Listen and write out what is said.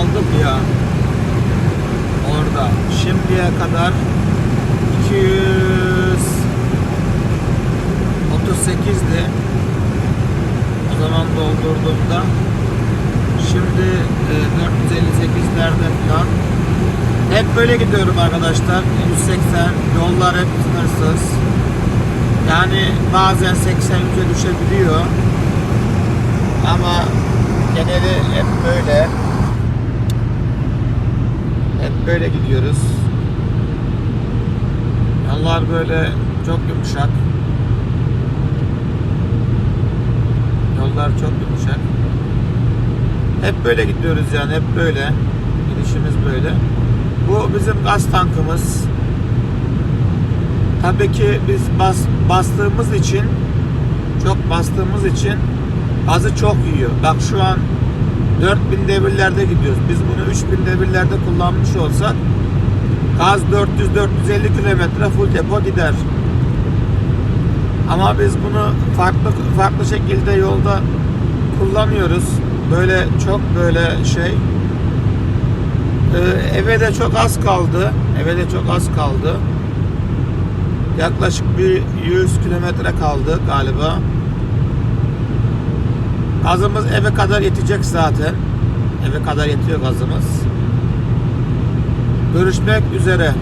aldık ya. Orada. Şimdiye kadar 238'di. O zaman doldurduğumda. Şimdi e, 458'lerde falan. Hep böyle gidiyorum arkadaşlar. 180. Yollar hep sınırsız. Yani bazen 83'e düşebiliyor. Ama geneli hep böyle. Hep böyle gidiyoruz. Yollar böyle çok yumuşak. Yollar çok yumuşak. Hep böyle gidiyoruz yani hep böyle. Gidişimiz böyle. Bu bizim gaz tankımız. Tabii ki biz bas, bastığımız için çok bastığımız için gazı çok yiyor. Bak şu an 4000 devirlerde gidiyoruz. Biz bunu 3000 devirlerde kullanmış olsak gaz 400-450 kilometre full depo gider. Ama biz bunu farklı farklı şekilde yolda kullanıyoruz. Böyle çok böyle şey. Ee, eve de çok az kaldı. Eve de çok az kaldı. Yaklaşık bir 100 kilometre kaldı galiba. Gazımız eve kadar yetecek zaten. Eve kadar yetiyor gazımız. Görüşmek üzere.